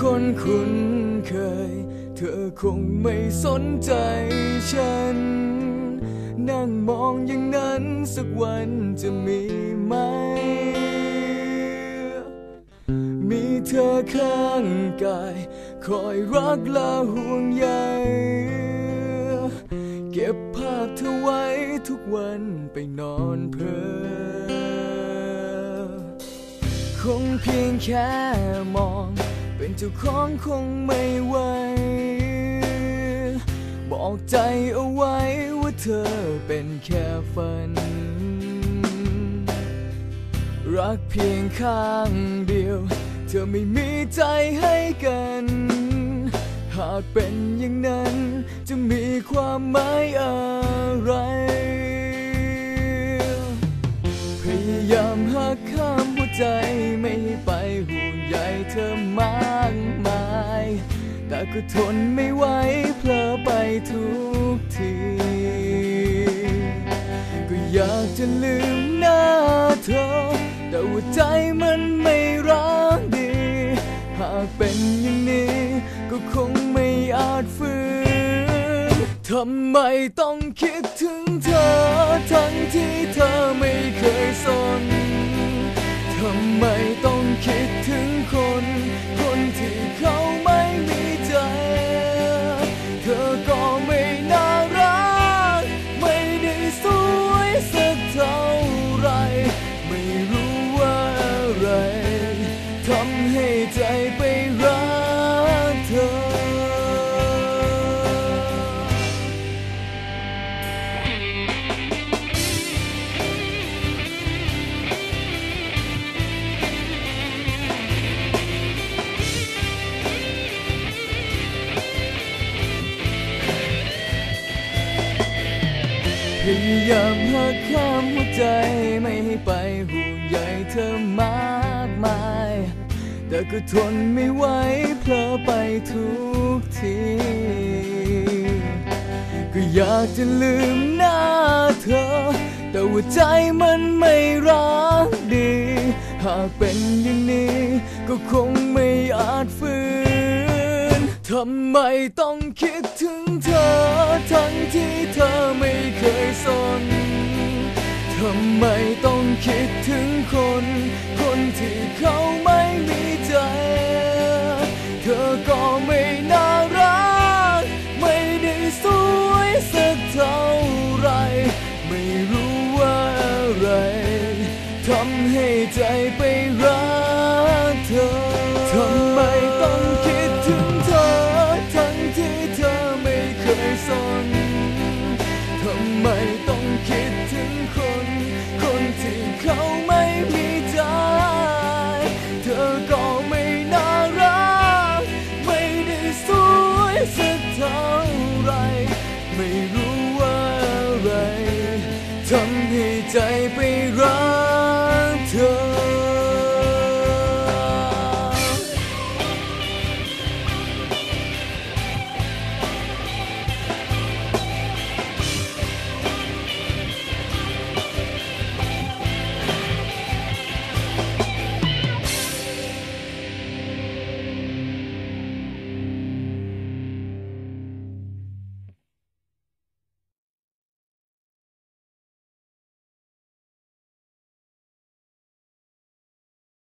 คนคุ้นเคย เธอคงไม่สนใจฉัน นั่งมองอย่างนั้นสักวันจะมีไหม มีเธอข้างกาย คอยรักและห่วงใย เก็บภาพเธอไว้ทุกวันไปนอนเพ้อคงเพียงแค่มอง เป็นเจ้าของคงไม่ไหว บอกใจเอาไว้ว่าเธอเป็นแค่ฝัน รักเพียงข้างเดียว เธอไม่มีใจให้กัน หากเป็นอย่างนั้นจะมีความหมายอะไรพยายามหักข้ามหัวใจไม่ให้ไปห่วงใยเธอมา แต่ก็ทนไม่ไหวเพลอไปทุกที ก็อยากจะลืมหน้าเธอ แต่ว่าใจมันไม่รักดี หากเป็นอย่างนี้ ก็คงไม่อาจฝืนทำไมต้องคิดถึงเธอ ทั้งที่เธอไม่เคยสนทำไมต้องคิดถึงคน พยายามหักข้ามหัวใจไม่ให้ไปห่วงใยเธอมากมาย แต่ก็ทนไม่ไหวเพลอไปทุกที ก็อยากจะลืมหน้าเธอ แต่ว่าใจมันไม่รักดี หากเป็นอย่างนี้ก็คงไม่อาจฝืนทำไมต้องคิดถึง ทั้งที่เธอไม่เคยสน ทำไมต้องคิดถึงคน คนที่เขาไม่มีใจ เธอก็ไม่น่ารัก ไม่ได้สวยสักเท่าไร ไม่รู้ว่าอะไร ทำให้ใจไปรัก เท่าไร ไม่รู้ว่าอะไรทำให้ใจไปรัก